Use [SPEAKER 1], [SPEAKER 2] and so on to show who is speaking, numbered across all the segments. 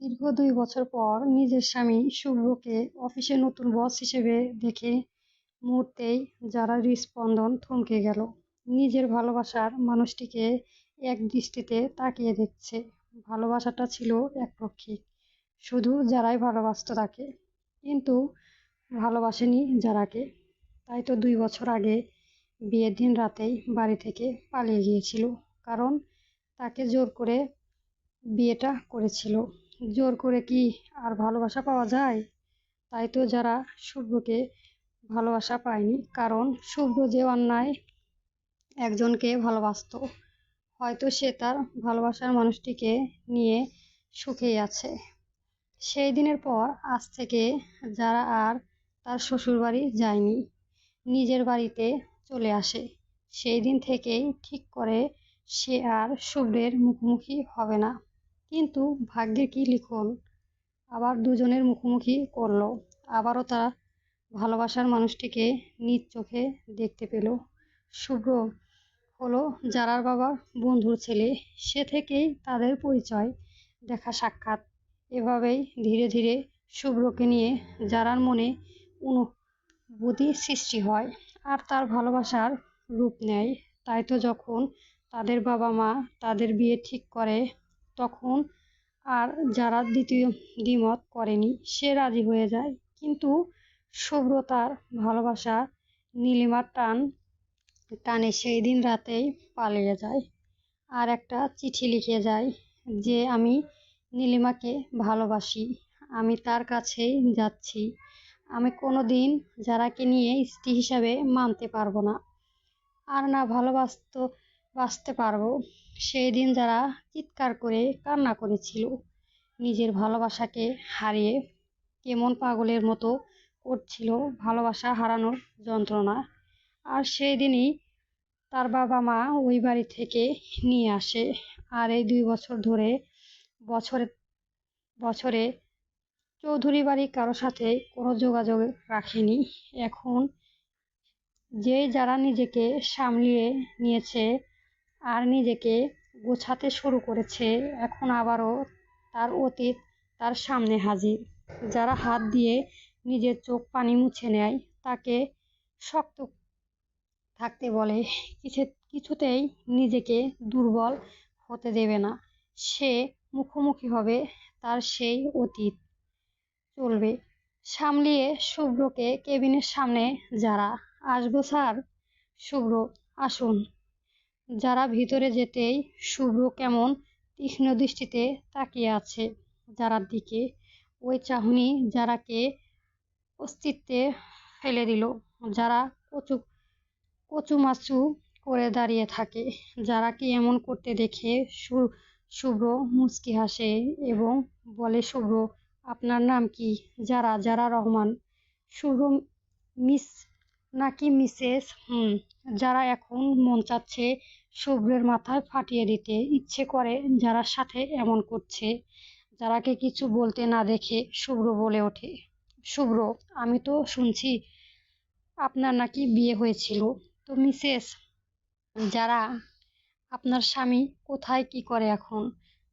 [SPEAKER 1] দীর্ঘ দুই বছর পর নিজের স্বামী শুভ্রকে অফিসে নতুন বস হিসেবে দেখে মুহূর্তেই যারা হৃস্পন্দন থমকে গেল। নিজের ভালোবাসার মানুষটিকে এক দৃষ্টিতে তাকিয়ে দেখছে। ভালোবাসাটা ছিল একপক্ষিক শুধু যারাই ভালোবাসত তাকে, কিন্তু ভালোবাসেনি যারাকে। তাই তো দুই বছর আগে বিয়ের দিন রাতেই বাড়ি থেকে পালিয়ে গিয়েছিল, কারণ তাকে জোর করে বিয়েটা করেছিল। জোর করে কি আর ভালোবাসা পাওয়া যায়? তাই তো যারা শুভ্রকে ভালোবাসা পায়নি, কারণ শুভ্র যে অন্যায় একজনকে ভালোবাসত, হয়তো সে তার ভালোবাসার মানুষটিকে নিয়ে সুখেই আছে। সেই দিনের পর আজ থেকে যারা আর তার শ্বশুরবাড়ি যায়নি, নিজের বাড়িতে চলে আসে। সেই দিন থেকেই ঠিক করে সে আর শুভ্রের মুখোমুখি হবে না। কিন্তু ভাগ্যে কি লিখন? আবার দুজনের মুখোমুখি করল। আবারও তারা ভালোবাসার মানুষটিকে নিজ চোখে দেখতে পেল। শুভ্র হলো যারার বাবার বন্ধুর ছেলে। সে থেকেই তাদের পরিচয় দেখা সাক্ষাৎ। এভাবেই ধীরে ধীরে শুভ্রকে নিয়ে যারার মনে অনুভূতি সৃষ্টি হয় আর তার ভালোবাসার রূপ নেয়। তাই তো যখন তাদের বাবা মা তাদের বিয়ে ঠিক করে তখন আর যারা দ্বিতীয় দ্বিমত করেনি, সে রাজি হয়ে যায়। কিন্তু শুভ্র তার ভালোবাসা নীলিমার টান, টানে সেই দিন রাতেই পালিয়ে যায়। আর একটা চিঠি লিখে যায় যে, আমি নীলিমাকে ভালোবাসি, আমি তার কাছেই যাচ্ছি। আমি কোনো দিন যারাকে নিয়ে স্ত্রী হিসাবে মানতে পারব না। আর না ভালোবাসতে বাঁচতে পারব। সেই দিন যারা চিৎকার করে কান্না করেছিল, নিজের ভালোবাসাকে হারিয়ে কেমন পাগলের মতো করছিল, ভালোবাসা হারানোর যন্ত্রণা। আর সেই দিনই তার বাবা মা ওই বাড়ি থেকে নিয়ে আসে। আর এই দুই বছর ধরে বছরে বছরে চৌধুরী বাড়ি কারও সাথে কোনো যোগাযোগ রাখেনি। এখন যেই যারা নিজেকে সামলিয়ে নিয়েছে আর নিজেকে গোছাতে শুরু করেছে। এখন আবারও তার অতীত তার সামনে হাজির। যারা হাত দিয়ে নিজের চোখ পানি মুছে নেয়, তাকে শক্ত থাকতে বলে। কিছু, কিছুতেই নিজেকে দুর্বল হতে দেবে না। সে মুখোমুখি হবে, তার সেই অতীত চলবে। সামলিয়ে শুভ্রকে কেবিনের সামনে যারা আসব, স্যার, শুভ্র, আসুন। যারা ভিতরে যেতেই শুভ্র কেমন তীক্ষ্ণ দৃষ্টিতে তাকিয়ে আছে যারার দিকে, ওই চাহনি যারাকে অস্তিত্বে ফেলে দিল, যারা কচু, কচুমাচু করে দাঁড়িয়ে থাকে, যারা কি এমন করতে দেখে শুভ্র মুচকি হাসে এবং বলে, শুভ্র, আপনার নাম কি? যারা যারা রহমান, শুভ্র মিস নাকি মিসেস? হুম, যারা এখন মন চাচ্ছে শুভ্রের মাথায় ফাটিয়ে দিতে ইচ্ছে করে, যারা সাথে এমন করছে, যারাকে কিছু বলতে না দেখে শুভ্র বলে ওঠে। শুভ্র, আমি তো শুনছি আপনার নাকি বিয়ে হয়েছিল। তো মিসেস, যারা, আপনার স্বামী কোথায়, কি করে এখন?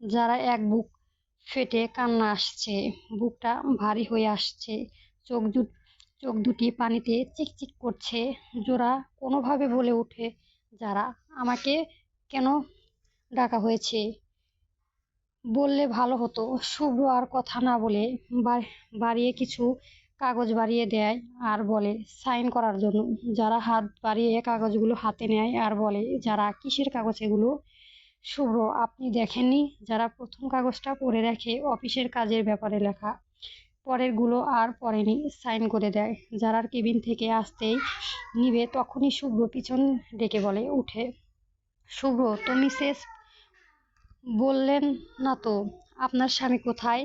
[SPEAKER 1] যারা এক বুক ফেটে কান্না আসছে, বুকটা ভারী হয়ে আসছে, চোখ জু চোখ দুটি পানিতে চিকচিক করছে। জোড়া কোনোভাবে বলে ওঠে, যারা আমাকে কেন ডাকা হয়েছে? বললে ভালো হতো, শুভ্র আর কথা না বলে বাড়িয়ে কিছু কাগজ বাড়িয়ে দেয় আর বলে, সাইন করার জন্য। যারা হাত বাড়িয়ে কাগজগুলো হাতে নেয় আর বলে, যারা কিসের কাগজ এগুলো? শুভ্র, আপনি দেখেননি? যারা প্রথম কাগজটা পড়ে দেখে, অফিসের কাজের ব্যাপারে লেখা। পরেরগুলো আর পড়েনি সাইন করে দেয়। যারার কেবিন থেকে আসতেই নিবে তখনই শুভ্র পিছন ডেকে বলে, উঠে। শুভ্র, তো মিসেস বললেন না তো, আপনার স্বামী কোথায়?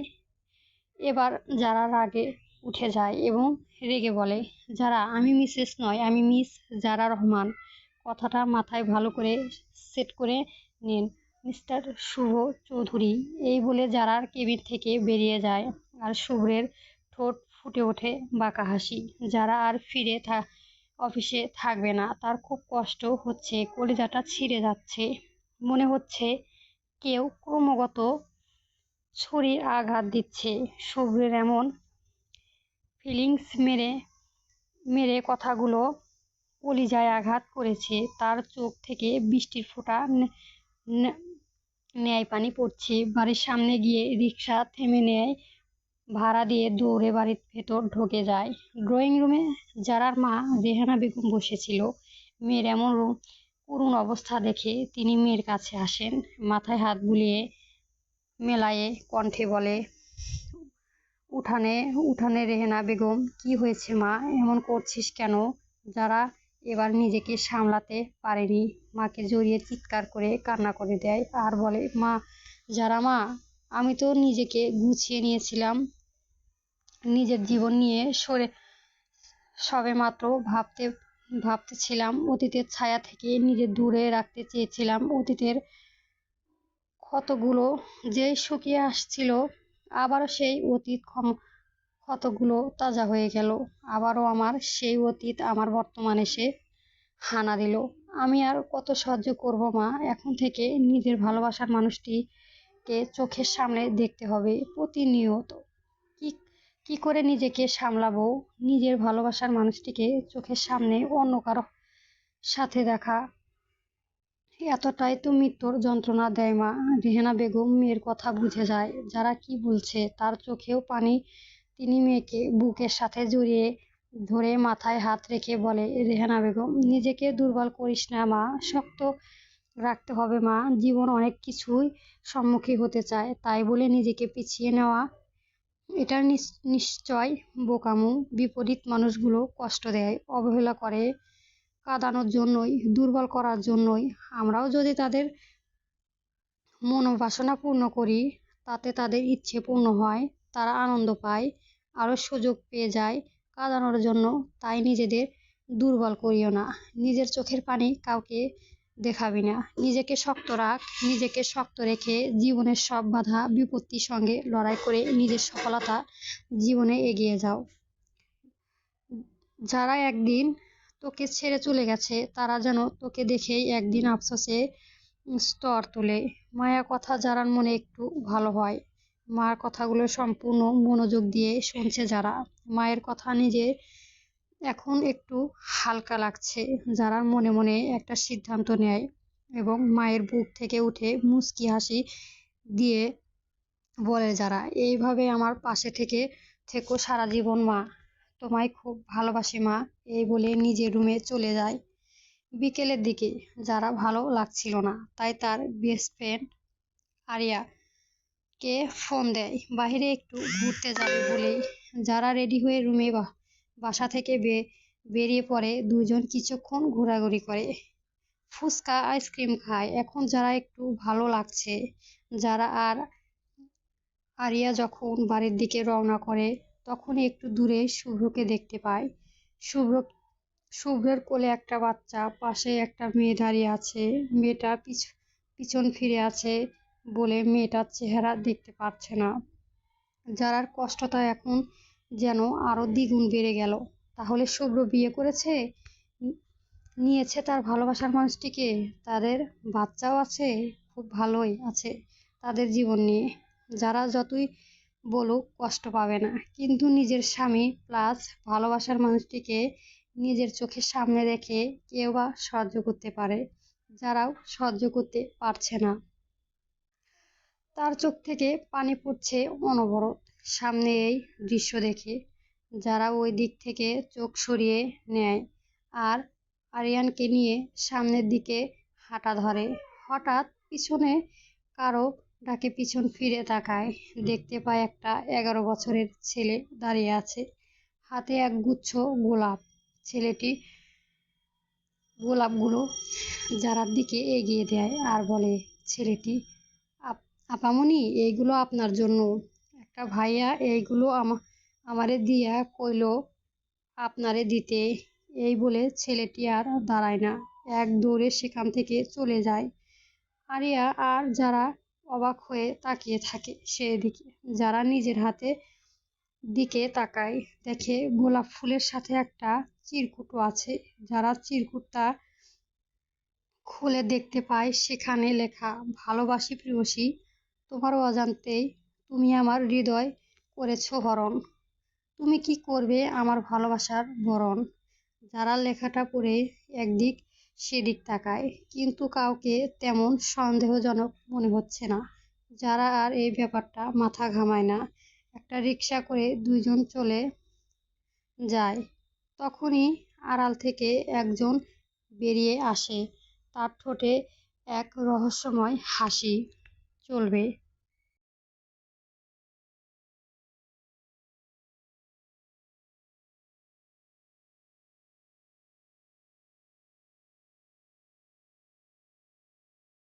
[SPEAKER 1] এবার যারা রাগে উঠে যায় এবং রেগে বলে, যারা, আমি মিসেস নয়, আমি মিস যারা রহমান। কথাটা মাথায় ভালো করে সেট করে নিন। মিস্টার শুভ চৌধুরী, এই বলে যারার কেবিন থেকে বেরিয়ে যায় আর শুভ্রের ঠোঁট ফুটে ওঠে বাঁকা হাসি। যারা আর ফিরে থা, অফিসে থাকবে না, তার খুব কষ্ট হচ্ছে, কলিজাটা ছিঁড়ে যাচ্ছে। মনে হচ্ছে কেউ ক্রমাগত ছুরির আঘাত দিচ্ছে। শুভ্রের এমন ফিলিংস মেরে মেরে কথাগুলো কলিজায় আঘাত করেছে। তার চোখ থেকে বৃষ্টির ফোঁটা ন্যায় পানি পড়ছে। বাড়ির সামনে গিয়ে রিক্সা থেমে নেয় ভাড়া দিয়ে দৌড়ে বাড়ির ভেতর ঢুকে যায়। ড্রয়িং রুমে যারার মা রেহানা বেগম বসেছিল, মেয়ের এমন করুণ অবস্থা দেখে তিনি মেয়ের কাছে আসেন। মাথায় হাত বুলিয়ে মেলায়ে কণ্ঠে বলে, উঠানে উঠানে রেহেনা বেগম, কি হয়েছে মা? এমন করছিস কেন? যারা এবার নিজেকে সামলাতে পারেনি, মাকে জড়িয়ে চিৎকার করে কান্না করে দেয়। আর বলে, মা, যারা মা, আমি তো নিজেকে গুছিয়ে নিয়েছিলাম নিজের জীবন নিয়ে সরে সবে মাত্র ভাবতে, ভাবতেছিলাম। অতীতের ছায়া থেকে নিজে দূরে রাখতে চেয়েছিলাম। অতীতের ক্ষতগুলো যেই শুকিয়ে আসছিল, আবারও সেই অতীত ক্ষম, ক্ষতগুলো তাজা হয়ে গেল। আবারও আমার সেই অতীত আমার বর্তমানে সে হানা দিল। আমি আর কত সহ্য করব মা? এখন থেকে নিজের ভালোবাসার মানুষটিকে চোখের সামনে দেখতে হবে প্রতিনিয়ত। কি করে নিজেকে সামলাবো? নিজের ভালোবাসার মানুষটিকে চোখের সামনে অন্য কারও সাথে দেখা। এতটাই তো মৃত্যুর যন্ত্রণা দেয় মা। রেহেনা বেগম মেয়ের কথা বুঝে যায়। যারা কি বলছে, তার চোখেও পানি। তিনি মেয়েকে বুকের সাথে জড়িয়ে ধরে মাথায় হাত রেখে বলে, রেহানা বেগম, নিজেকে দুর্বল করিস না মা। শক্ত রাখতে হবে মা। জীবন অনেক কিছুই সম্মুখীন হতে চায়। তাই বলে নিজেকে পিছিয়ে নেওয়া এটা নিশ্চয় বোকামু বিপরীত মানুষগুলো কষ্ট দেয়, অবহেলা করে কাঁদানোর জন্যই, দুর্বল করার জন্যই। আমরাও যদি তাদের মনোবাসনা পূর্ণ করি, তাতে তাদের ইচ্ছে পূর্ণ হয়, তারা আনন্দ পায়, আরও সুযোগ পেয়ে যায় কাঁদানোর জন্য, তাই নিজেদের দুর্বল করিও না। নিজের চোখের পানি কাউকে দেখাবি না। নিজেকে শক্ত রাখ, নিজেকে শক্ত রেখে জীবনের সব বাধা, বিপত্তির সঙ্গে লড়াই করে নিজের সফলতা জীবনে এগিয়ে যাও। যারা একদিন তোকে ছেড়ে চলে গেছে, তারা যেন তোকে দেখেই একদিন আফসোসে স্তর তোলে। মায়া কথা যারার মনে একটু ভালো হয়। মার কথাগুলো সম্পূর্ণ মনোযোগ দিয়ে শুনছে যারা। মায়ের কথা নিজে এখন একটু হালকা লাগছে, যারা মনে মনে একটা সিদ্ধান্ত নেয় এবং মায়ের বুক থেকে উঠে মুচকি হাসি দিয়ে বলে যারা, এইভাবে আমার পাশে থেকে থেকো সারা জীবন মা, তোমায় খুব ভালোবাসি মা। এই বলে নিজের রুমে চলে যায়। বিকেলের দিকে যারা ভালো লাগছিল না, তাই তার বেস্ট ফ্রেন্ড আরিয়া কে ফোন দেয়, বাহিরে একটু ঘুরতে যাবে বলেই। যারা রেডি হয়ে রুমে বাসা থেকে বেরিয়ে পড়ে দুজন কিছুক্ষণ ঘোরাঘুরি করে। ফুচকা, আইসক্রিম খায়। এখন যারা একটু ভালো লাগছে, যারা আর আরিয়া যখন বাড়ির দিকে রওনা করে তখন একটু দূরে শুভ্রকে দেখতে পায়। শুভ্র, শুভ্রের কোলে একটা বাচ্চা, পাশে একটা মেয়ে দাঁড়িয়ে আছে। মেয়েটা পিছন ফিরে আছে বলে মেয়েটার চেহারা দেখতে পারছে না। যারার কষ্টটা এখন যেন আরও দ্বিগুণ বেড়ে গেল। তাহলে শুভ্র বিয়ে করেছে? নিয়েছে তার ভালোবাসার মানুষটিকে? তাদের বাচ্চাও আছে, খুব ভালোই আছে তাদের জীবন নিয়ে। যারা যতই বলুক কষ্ট পাবে না, কিন্তু নিজের স্বামী প্লাস ভালোবাসার মানুষটিকে নিজের চোখের সামনে রেখে কেউ বা সহ্য করতে পারে, যারাও সহ্য করতে পারছে না। তার চোখ থেকে পানি পড়ছে অনবরত। সামনে এই দৃশ্য দেখে, যারা ওই দিক থেকে চোখ সরিয়ে নেয় আর আরিয়ানকে নিয়ে সামনের দিকে হাঁটা ধরে। হঠাৎ পিছনে কারও ডাকে পিছন ফিরে তাকায়। দেখতে পায় একটা এগারো বছরের ছেলে দাঁড়িয়ে আছে। হাতে এক গুচ্ছ গোলাপ। ছেলেটি গোলাপগুলো যারার দিকে এগিয়ে দেয় আর বলে, ছেলেটি আপামনি এইগুলো আপনার জন্য। একটা ভাইয়া এইগুলো আমারে দিয়া কইল, আপনারে দিতে এই বলে ছেলেটি আর দাঁড়ায় না। এক দৌড়ে সেখান থেকে চলে যায়। আরিয়া আর যারা অবাক হয়ে তাকিয়ে থাকে সেদিকে। যারা নিজের হাতে দিকে তাকায় দেখে গোলাপ ফুলের সাথে একটা চিরকুটও আছে। যারা চিরকুটটা খুলে দেখতে পায় সেখানে লেখা, ভালোবাসি প্রিয়সী তোমার অজান্তেই তুমি আমার হৃদয় করেছ হরণ। তুমি কি করবে আমার ভালোবাসার বরণ? যারা লেখাটা পড়ে একদিক সেদিক তাকায়, কিন্তু কাউকে তেমন সন্দেহজনক মনে হচ্ছে না। যারা আর এই ব্যাপারটা মাথা ঘামায় না, একটা রিক্সা করে দুইজন চলে যায়, তখনই আড়াল থেকে একজন বেরিয়ে আসে। তার ঠোঁটে এক রহস্যময় হাসি চলবে।